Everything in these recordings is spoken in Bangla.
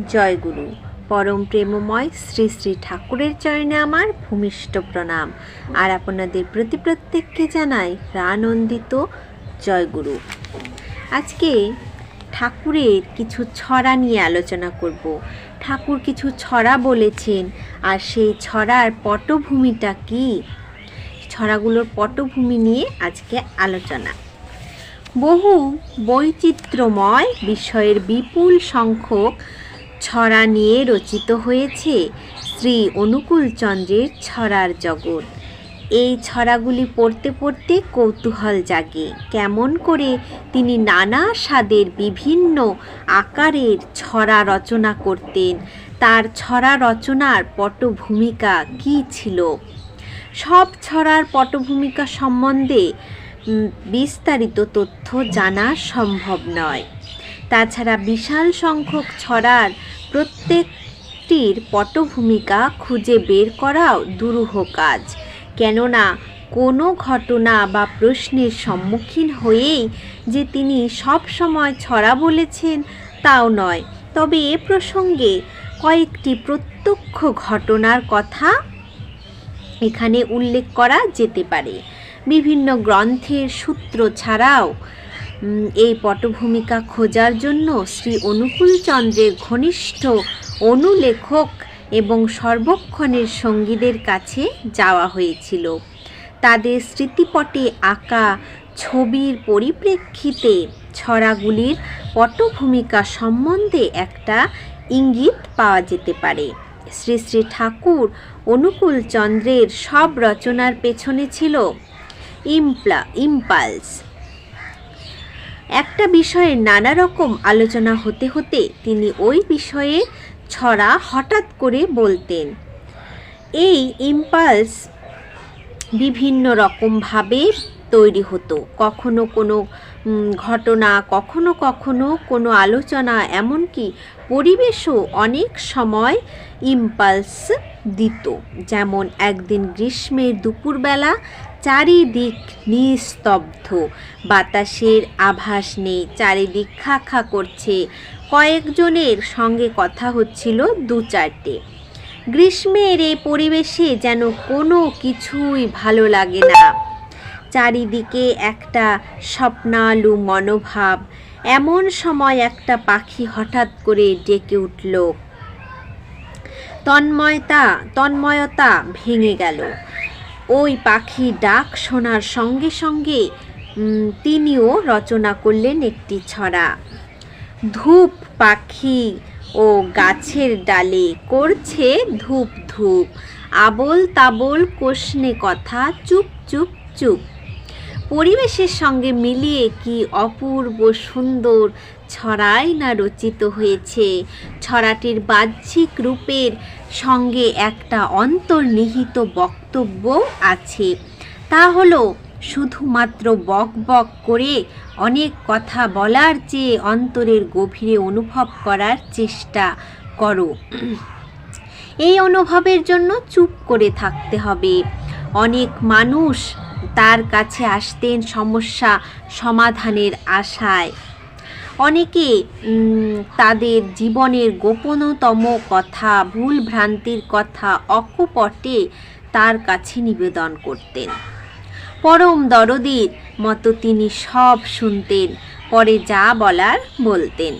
জয়গুরু, পরম প্রেমময় শ্রী শ্রী ঠাকুরের চরণে আমার ভূমিষ্ঠ প্রণাম। আর আপনাদের প্রতি প্রত্যেককে জানাই প্রানন্দিত জয়গুরু। আজকে ঠাকুরের কিছু ছড়া নিয়ে আলোচনা করব। ঠাকুর কিছু ছড়া বলেছেন, আর সেই ছড়ার পটভূমিটা কি? ছড়াগুলোর পটভূমি নিয়ে আজকে আলোচনা। বহু বৈচিত্র্যময় বিষয়ের বিপুল সংখ্যক ছড়া নিয়ে রচিত হয়েছে শ্রী অনুকূল চন্দ্রের ছড়ার জগৎ। এই ছড়াগুলি পড়তে পড়তে কৌতূহল জাগে। কেমন করে তিনি নানা স্বাদের বিভিন্ন আকারের ছড়া রচনা করতেন, তার ছড়া রচনার পটভূমিকা কী ছিল? সব ছড়ার পটভূমিকা সম্বন্ধে বিস্তারিত তথ্য জানা সম্ভব নয়। তাছাড়া বিশাল সংখ্যক ছড়ার প্রত্যেকটির পটভূমিকা খুঁজে বের করাও দুরূহ কাজ। কেননা, কোনো ঘটনা বা প্রশ্নের সম্মুখীন হয়েই যে তিনি সব সময় ছড়া বলেছেন তাও নয়। তবে এ প্রসঙ্গে কয়েকটি প্রত্যক্ষ ঘটনার কথা এখানে উল্লেখ করা যেতে পারে। বিভিন্ন গ্রন্থের সূত্র ছাড়াও এই পটভূমিকা খোঁজার জন্য শ্রী অনুকূলচন্দ্রের ঘনিষ্ঠ অনুলেখক এবং সর্বক্ষণের সঙ্গীদের কাছে যাওয়া হয়েছিল। তাদের স্মৃতিপটে আঁকা ছবির পরিপ্রেক্ষিতে ছড়াগুলির পটভূমিকা সম্বন্ধে একটা ইঙ্গিত পাওয়া যেতে পারে। শ্রী শ্রী ঠাকুর অনুকূলচন্দ্রের সব রচনার পেছনে ছিল ইমপ্লা, ইম্পালস। একটা বিষয়ে নানা রকম আলোচনা হতে হতে তিনি ওই বিষয়ে ছড়া হঠাৎ করে বলতেন। এই ইম্পালস বিভিন্ন রকমভাবে তৈরি হতো। কখনো কোনো ঘটনা, কখনো কখনো কোনো আলোচনা, এমনকি পরিবেশও অনেক সময় ইম্পালস দিত। যেমন একদিন গ্রীষ্মের দুপুরবেলা চারিদিক নিস্তব্ধ। বাতাসের আভাস নেই, চারিদিক খা খা করছে। কয়েকজনের সঙ্গে কথা হচ্ছিল দু চারটে। গ্রীষ্মের এই পরিবেশে যেন কোনো কিছুই ভালো লাগে না। চারিদিকে একটা স্বপ্নালু মনোভাব, এমন সময় একটা পাখি হঠাৎ করে ডেকে উঠল। তন্ময়তা তন্ময়তা ভেঙে গেল। ওই পাখি ডাক শোনার সঙ্গে সঙ্গে তিনিও রচনা করলেন একটি ছড়া। ধূপ পাখি ও গাছের ডালে করছে ধূপ ধূপ, আবল তাবল কোষনে কথা চুপ চুপ চুপ। পরিবেশের সঙ্গে মিলিয়ে কি অপূর্ব সুন্দর ছড়াই না রচিত হয়েছে। ছড়াটির বাহ্যিক রূপের সঙ্গে একটা অন্তর্নিহিত বক্তব্য আছে। তা হলো, শুধুমাত্র বক বক করে অনেক কথা বলার চেয়ে অন্তরের গভীরে অনুভব করার চেষ্টা করো। এই অনুভবের জন্য চুপ করে থাকতে হবে। অনেক মানুষ তার কাছে আসতেন সমস্যা সমাধানের আশায়। অনেকে তাদের জীবনের গোপনতম কথা ভুল ভ্রান্তির কথা অকপটে তার কাছে নিবেদন করতেন। পরম দরদির মতো তিনি সব শুনতেন, পরে যা বলার বলতেন।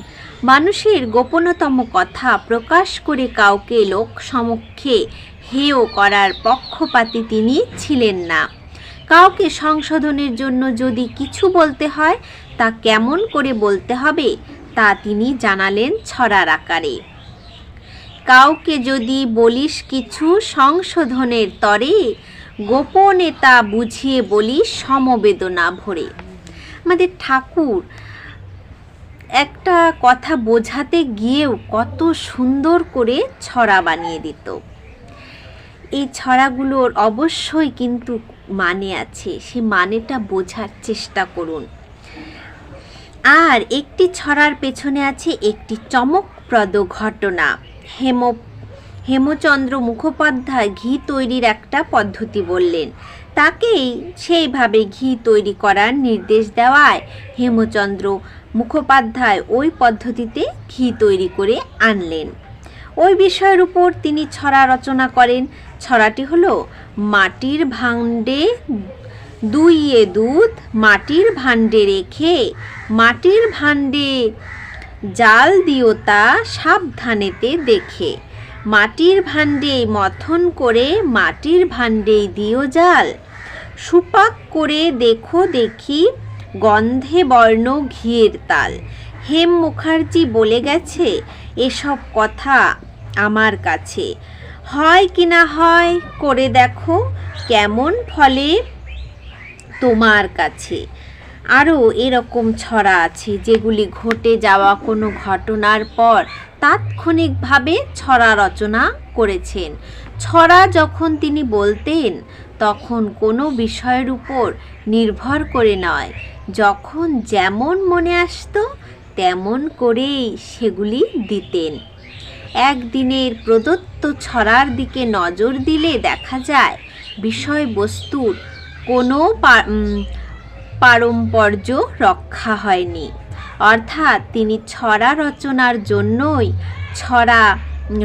মানুষের গোপনতম কথা প্রকাশ করে কাউকে লোক সমক্ষে হেয় করার পক্ষপাতী তিনি ছিলেন না। কাউকে সংশোধনের জন্য যদি কিছু বলতে হয় তা কেমন করে বলতে হবে তা তিনি জানালেন ছড়ার আকারে। কাউকে যদি বলিস কিছু সংশোধনের তরে, গোপনে তা বুঝিয়ে বলিস সমবেদনা ভরে। আমাদের ঠাকুর, একটা কথা বোঝাতে গিয়েও কত সুন্দর করে ছড়া বানিয়ে দিত। এই ছড়াগুলোর অবশ্যই কিন্তু মানে আছে, সে মানেটা বোঝার চেষ্টা করুন। আর একটি ছড়ার পেছনে আছে একটি চমকপ্রদ ঘটনা। হেম, হেমচন্দ্র মুখোপাধ্যায় ঘি তৈরির একটা পদ্ধতি বললেন। তাকেই সেইভাবে ঘি তৈরি করার নির্দেশ দেওয়ায় হেমচন্দ্র মুখোপাধ্যায় ওই পদ্ধতিতে ঘি তৈরি করে আনলেন। ওই বিষয়ের উপর তিনি ছড়া রচনা করেন। ছড়াটি হলো মাটির ভাণ্ডে দুইয়ে দুধ মাটির ভাণ্ডে রেখে, মাটির ভাণ্ডে জাল দিও তা সাবধানেতে দেখে। মাটির ভাণ্ডে মথন করে মাটির ভাণ্ডেই দিও জাল। সুপাক করে দেখো দেখি গন্ধে বর্ণ ঘিয়ের তাল। হেম মুখার্জি বলে গেছে, এসব কথা আমার কাছে। হয় কি না হয় করে দেখো কেমন ফলে তোমার কাছে। আরও এরকম ছড়া আছে যেগুলি ঘটে যাওয়া কোনো ঘটনার পর তাৎক্ষণিকভাবে ছড়া রচনা করেছেন। ছড়া যখন তিনি বলতেন, তখন কোনো বিষয়ের উপর নির্ভর করে নয়। যখন যেমন মনে আসতো, তেমন করেই সেগুলি দিতেন। একদিনের প্রদত্ত ছড়ার দিকে নজর দিলে দেখা যায়, বিষয়বস্তুর কোনো পারম্পর্য রক্ষা হয়নি। অর্থাৎ তিনি ছড়া রচনার জন্যই ছড়া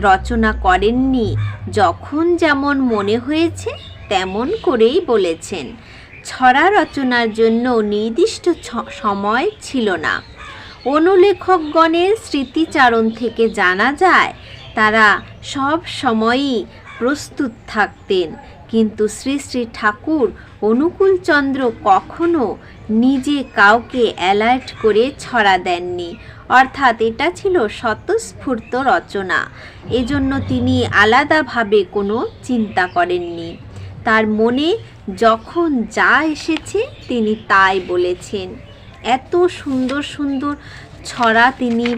রচনা করেননি। যখন যেমন মনে হয়েছে, তেমন করেই বলেছেন। ছড়া রচনার জন্য নির্দিষ্ট সময় ছিল না। অনুলেখকগণের স্মৃতিচারণ থেকে জানা যায়, তারা সব সময়ই প্রস্তুত থাকতেন। কিন্তু শ্রী শ্রী ঠাকুর অনুকূলচন্দ্র কখনো নিজে কাউকে অ্যালার্ট করে ছড়া দেননি। অর্থাৎ এটা ছিল স্বতঃস্ফূর্ত রচনা। এজন্য তিনি আলাদাভাবে কোনো চিন্তা করেননি। তার মনে যখন যা এসেছে তিনি তাই বলেছেন। এত সুন্দর সুন্দর ছড়া তিনি।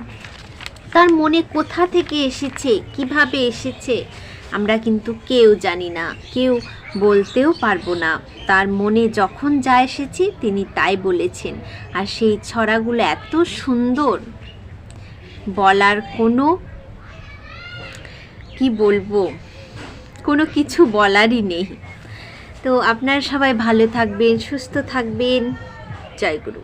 তার মনে কোথা থেকে এসেছে? কীভাবে এসেছে? আমরা কিন্তু কেউ জানি না, কেউ বলতেও পারব না। তার মনে যখন যা এসেছে, তিনি তাই বলেছেন। আর সেই ছড়াগুলো এত সুন্দর। বলার কোনো, কি বলব, কোনো কিছু বলারই নেই। তো আপনারা সবাই ভালো থাকবেন, সুস্থ থাকবেন। জয় গুরু।